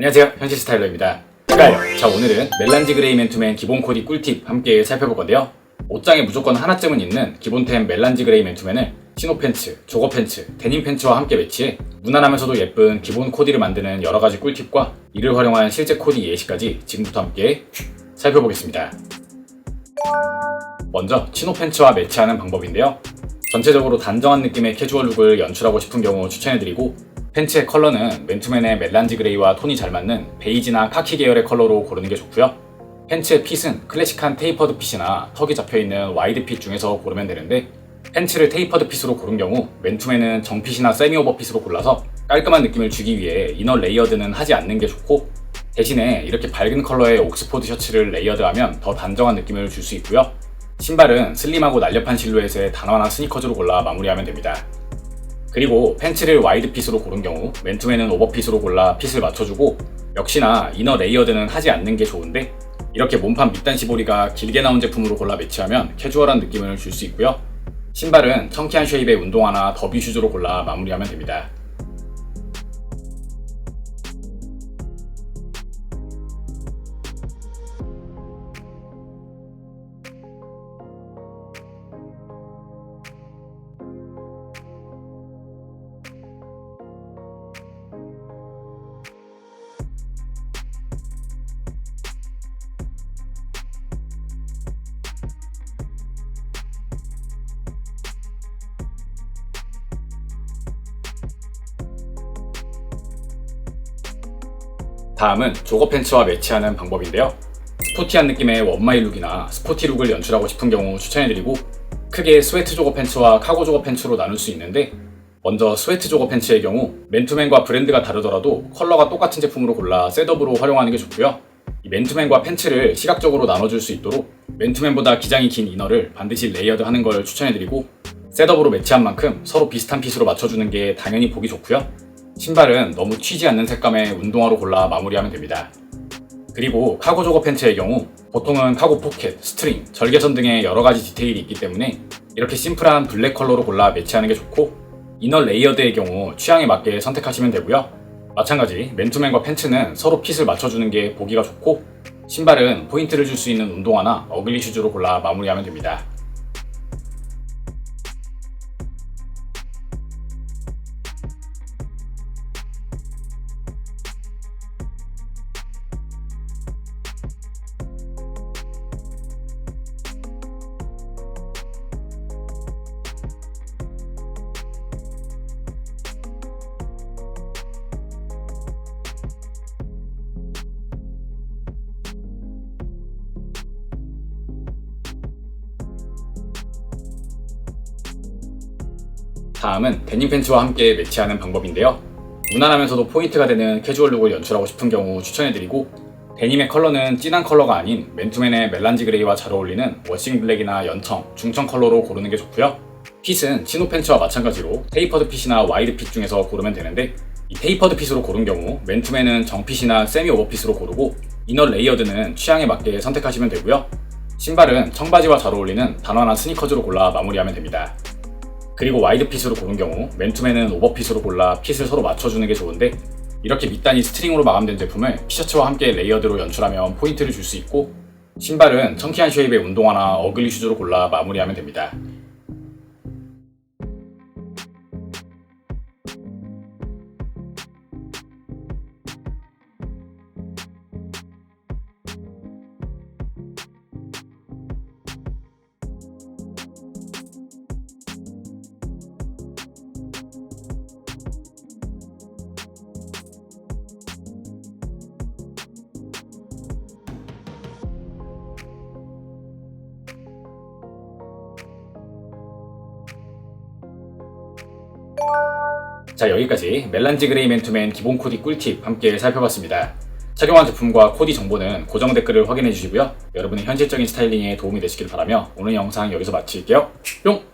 안녕하세요. 현실 스타일러입니다. 자 오늘은 멜란지 그레이 맨투맨 기본 코디 꿀팁 함께 살펴볼 건데요. 옷장에 무조건 하나쯤은 있는 기본템 멜란지 그레이 맨투맨을 치노 팬츠, 조거 팬츠, 데님 팬츠와 함께 매치해 무난하면서도 예쁜 기본 코디를 만드는 여러가지 꿀팁과 이를 활용한 실제 코디 예시까지 지금부터 함께 살펴보겠습니다. 먼저 치노 팬츠와 매치하는 방법인데요. 전체적으로 단정한 느낌의 캐주얼 룩을 연출하고 싶은 경우 추천해드리고 팬츠의 컬러는 맨투맨의 멜란지 그레이와 톤이 잘 맞는 베이지나 카키 계열의 컬러로 고르는 게 좋고요. 팬츠의 핏은 클래식한 테이퍼드 핏이나 턱이 잡혀있는 와이드 핏 중에서 고르면 되는데 팬츠를 테이퍼드 핏으로 고른 경우 맨투맨은 정핏이나 세미 오버 핏으로 골라서 깔끔한 느낌을 주기 위해 이너 레이어드는 하지 않는 게 좋고 대신에 이렇게 밝은 컬러의 옥스포드 셔츠를 레이어드하면 더 단정한 느낌을 줄 수 있고요. 신발은 슬림하고 날렵한 실루엣의 단화나 스니커즈로 골라 마무리하면 됩니다. 그리고 팬츠를 와이드 핏으로 고른 경우 맨투맨은 오버핏으로 골라 핏을 맞춰주고 역시나 이너 레이어드는 하지 않는 게 좋은데 이렇게 몸판 밑단 시보리가 길게 나온 제품으로 골라 매치하면 캐주얼한 느낌을 줄 수 있고요. 신발은 청키한 쉐입의 운동화나 더비 슈즈로 골라 마무리하면 됩니다. 다음은 조거 팬츠와 매치하는 방법인데요. 스포티한 느낌의 원마이 룩이나 스포티 룩을 연출하고 싶은 경우 추천해드리고 크게 스웨트 조거 팬츠와 카고 조거 팬츠로 나눌 수 있는데 먼저 스웨트 조거 팬츠의 경우 맨투맨과 브랜드가 다르더라도 컬러가 똑같은 제품으로 골라 셋업으로 활용하는 게 좋고요. 이 맨투맨과 팬츠를 시각적으로 나눠줄 수 있도록 맨투맨보다 기장이 긴 이너를 반드시 레이어드 하는 걸 추천해드리고 셋업으로 매치한 만큼 서로 비슷한 핏으로 맞춰주는 게 당연히 보기 좋고요. 신발은 너무 튀지 않는 색감의 운동화로 골라 마무리하면 됩니다. 그리고 카고 조거 팬츠의 경우 보통은 카고 포켓, 스트링, 절개선 등의 여러 가지 디테일이 있기 때문에 이렇게 심플한 블랙 컬러로 골라 매치하는 게 좋고 이너 레이어드의 경우 취향에 맞게 선택하시면 되고요. 마찬가지 맨투맨과 팬츠는 서로 핏을 맞춰주는 게 보기가 좋고 신발은 포인트를 줄 수 있는 운동화나 어글리 슈즈로 골라 마무리하면 됩니다. 다음은 데님 팬츠와 함께 매치하는 방법인데요. 무난하면서도 포인트가 되는 캐주얼 룩을 연출하고 싶은 경우 추천해드리고 데님의 컬러는 진한 컬러가 아닌 맨투맨의 멜란지 그레이와 잘 어울리는 워싱 블랙이나 연청, 중청 컬러로 고르는 게 좋고요. 핏은 치노 팬츠와 마찬가지로 테이퍼드 핏이나 와이드 핏 중에서 고르면 되는데 이 테이퍼드 핏으로 고른 경우 맨투맨은 정핏이나 세미 오버핏으로 고르고 이너 레이어드는 취향에 맞게 선택하시면 되고요. 신발은 청바지와 잘 어울리는 단화나 스니커즈로 골라 마무리하면 됩니다. 그리고 와이드 핏으로 고른 경우 맨투맨은 오버핏으로 골라 핏을 서로 맞춰주는 게 좋은데 이렇게 밑단이 스트링으로 마감된 제품을 티셔츠와 함께 레이어드로 연출하면 포인트를 줄 수 있고 신발은 청키한 쉐입의 운동화나 어글리 슈즈로 골라 마무리하면 됩니다. 자 여기까지 멜란지 그레이 맨투맨 기본 코디 꿀팁 함께 살펴봤습니다. 착용한 제품과 코디 정보는 고정 댓글을 확인해 주시고요. 여러분의 현실적인 스타일링에 도움이 되시길 바라며 오늘 영상 여기서 마칠게요. 뿅!